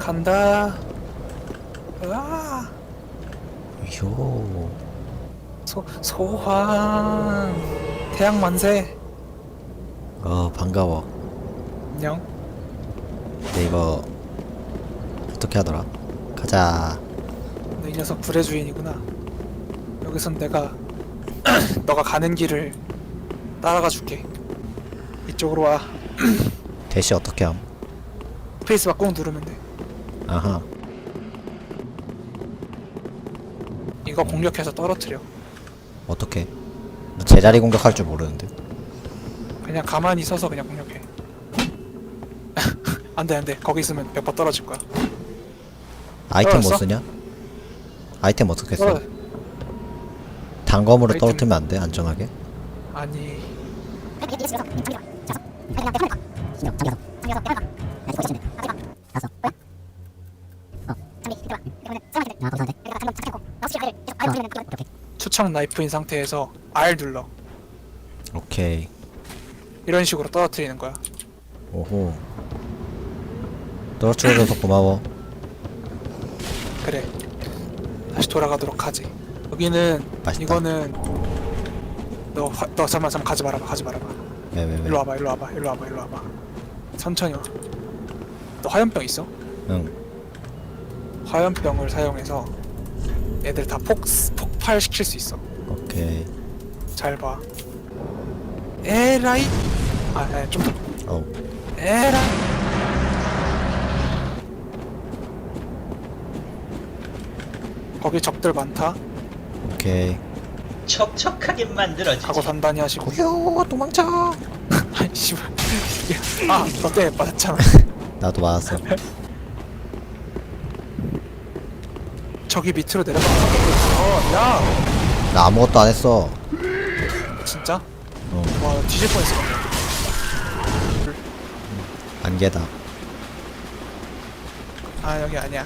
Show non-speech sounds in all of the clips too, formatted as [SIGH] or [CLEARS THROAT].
간다. 으아. 요. 소 소환. 태양 만세. 어 반가워. 안녕. 근데 이거 어떻게 하더라? 가자. 너 이 녀석 불의 주인이구나. 여기선 내가 [CLEARS THROAT] 너가 가는 길을 따라가 줄게. 이쪽으로 와. [CLEARS THROAT] 대시 어떻게 함? 페이스 바 꾹 누르면 돼. 아하. 이거 공격해서 떨어뜨려. 어떻게? 나 제자리 공격할 줄 모르는데. 그냥 가만히 서서 그냥 공격해. [LAUGHS] 안돼 안돼. 거기 있으면 몇 번 떨어질 거야. 아이템 못 떨어졌어? 쓰냐? 아이템 어떻게 써? 떨어. 단검으로 아이템- 떨어뜨리면 안 돼? 안정하게? 아니 투척 나이프인 상태에서 R 눌러. 오케이. 이런 식으로 떨어뜨리는 거야. 오호. 떨어뜨려줘서 고마워. 그래. 다시 돌아가도록 하지. 여기는 맛있다. 이거는 너, 화, 너 잠만 잠만 가지 말아봐 가지 말아봐. 왜, 왜, 왜? 일로 와봐 일로 와봐 일로 와봐 일로 와봐. 천천히 와. 너 화염병 있어? 응. 화염병을 사용해서 애들 다 폭, 폭 발 시킬 수 있어. 오케이. 잘 봐. 에라이. 아, 아, 좀 더. 어우. 에라. 거기 적들 많다. 오케이. 촉촉하게 만들어주지. 각오 단단히 하시고. 고요 도망쳐. [LAUGHS] 아이 씨발. 아, 너 때문에 맞았잖아. 나도 맞았어. [LAUGHS] 저기 밑으로 내려가. 어, 야, 나 아무것도 안 했어. 진짜? 어. 와, 나 뒤질 뻔했어. 안개다. 아, 여기 아니야.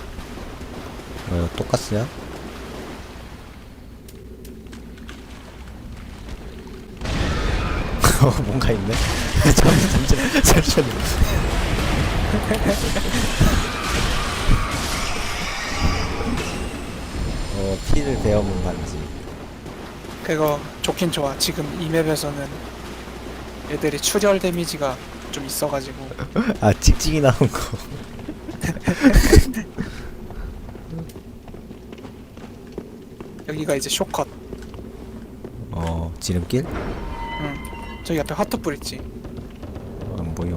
어, 똑같으야? [LAUGHS] 어, 뭔가 있네. [LAUGHS] 잠시, 잠시, 잠시만 [LAUGHS] 피를 베어문 반지. 그거 좋긴 좋아. 지금 이 맵에서는 애들이 출혈 데미지가 좀 있어가지고 아, 찍찍이 나온 거. [LAUGHS] 여기가 이제 쇼컷. 어, 지름길? 응. 저기 앞에 하트불 있지. 안 보여.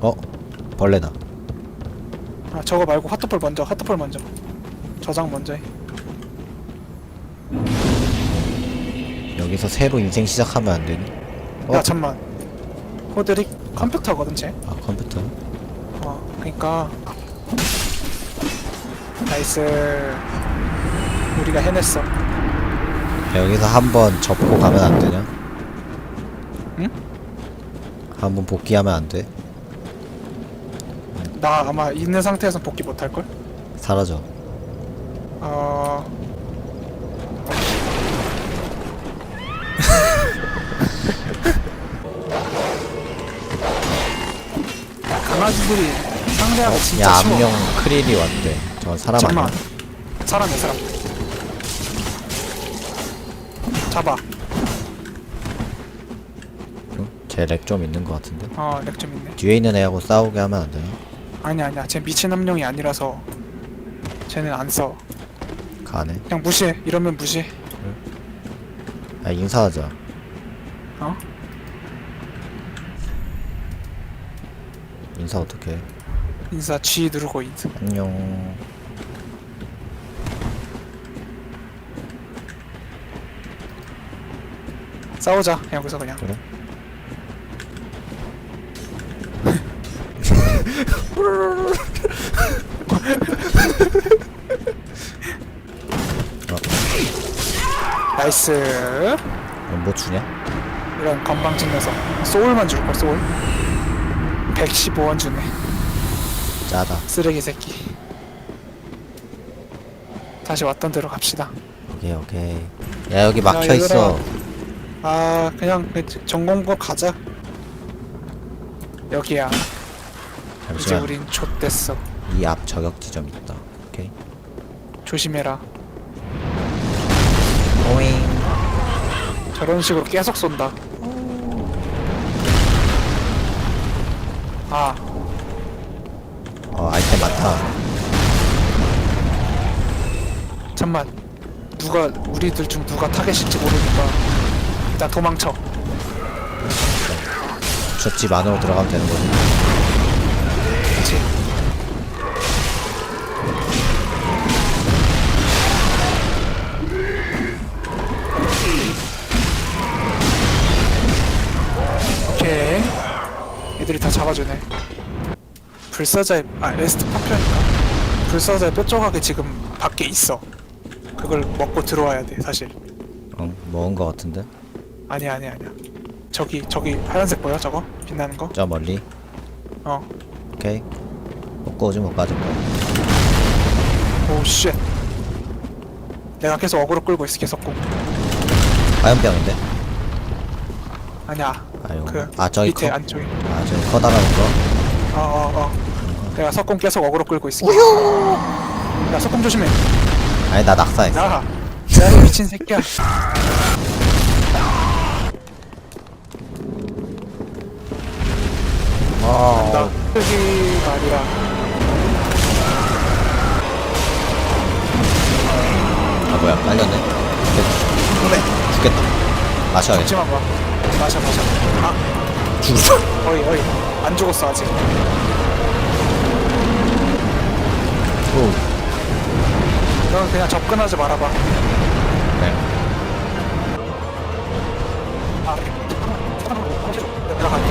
어, 벌레다. 아, 저거 말고 하트불 먼저. 하트불 먼저. 저장 먼저 해. 여기서 새로 인생 시작하면 안 되니? 어? 야, 잠만. 호드릭 컴퓨터거든, 쟤. 아, 컴퓨터? 어, 그니까. 나이스. 우리가 해냈어. 여기서 한번 접고 가면 안 되냐? 응? 한번 복귀하면 안 돼? 나 아마 있는 상태에서 복귀 못할걸? 사라져. 어... 아지들이 상대하기 진짜 야, 쉬워. 암령 크릴이 왔대. 저 사람 잠만. 아니야? 사람이야 사람. 잡아. 쟤렉 좀 있는 것 같은데? 어, 렉좀 있네. 뒤에 있는 애하고 싸우게 하면 안 되나? 아니야 아니야. 쟤 미친 함령이 아니라서 쟤는 안 써. 가네. 그냥 무시해. 이러면 무시해. 야, 인사하자. 어? 인사 어떻게 해? 인사 G 누르고 인사. 안녕. 싸우자. 여기서 그냥. 그래? [LAUGHS] 나이스. 어, 뭐 주냐? 이런 건방 진 녀석. 소울만 줄걸 소울. 115원 주네. 짜다. 쓰레기 새끼. 다시 왔던 대로 갑시다. 오케이, 오케이. 야, 여기 막혀. 있어. 아 그냥 그 전공부 가자. 여기야. 이제 잠시만. 우린 좆됐어. 이 앞 저격 지점 있다. 오케이. 조심해라. 오잉. 저런 식으로 계속 쏜다. 아, 어 아이템 많다. 잠만. 누가 우리들 중 누가 타겟일지 모르니까 일단 도망쳐. 저 집 안으로 들어가면 되는 거지. 그치? 불사자의 아 레스트 파편인가? 불사자의 뾰족하게 지금 밖에 있어. 그걸 먹고 들어와야 돼 사실. 응 먹은 거 같은데. 아니야 아니야 아니야. 저기 저기 하얀색 보여 저거 빛나는 거? 저 멀리. 어. 오케이. 먹고 오지 못 가져. 오 쉣. 내가 계속 어그로 끌고 있어 계속 꼭. 화염병인데. 아니야. 아유. 그 아 저기 밑에 커. 안쪽에. 아 저기 커다란 거. 내가 석공 계속 어그로 끌고 있을게. 야 석공 조심해. 아니 나 낙사했어. 야. 야 미친 새끼야. 나 어. 흑이가 아니라 아 뭐야 빨렸네. 죽겠다. 죽겠다. 마셔야겠다. 봐. 마셔 마셔. 아 죽었어. 어이 어이 안 죽었어 아직. 오. 넌 그냥 접근하지 말아봐. 네. 아. 들어갈게.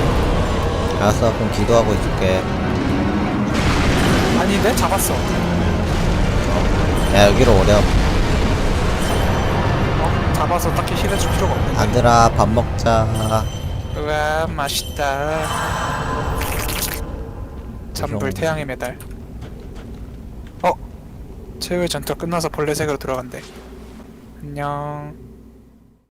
알았어 그럼 기도하고 있을게. 아닌데 잡았어. 야 여기로 오렴. 어? 잡아서 딱히 힐해줄 필요가 없네. 아들아 밥 먹자. 우와 맛있다. 잔불 태양의 메달. 어? 최후의 전투가 끝나서 벌레 세계로 들어간대. 안녕.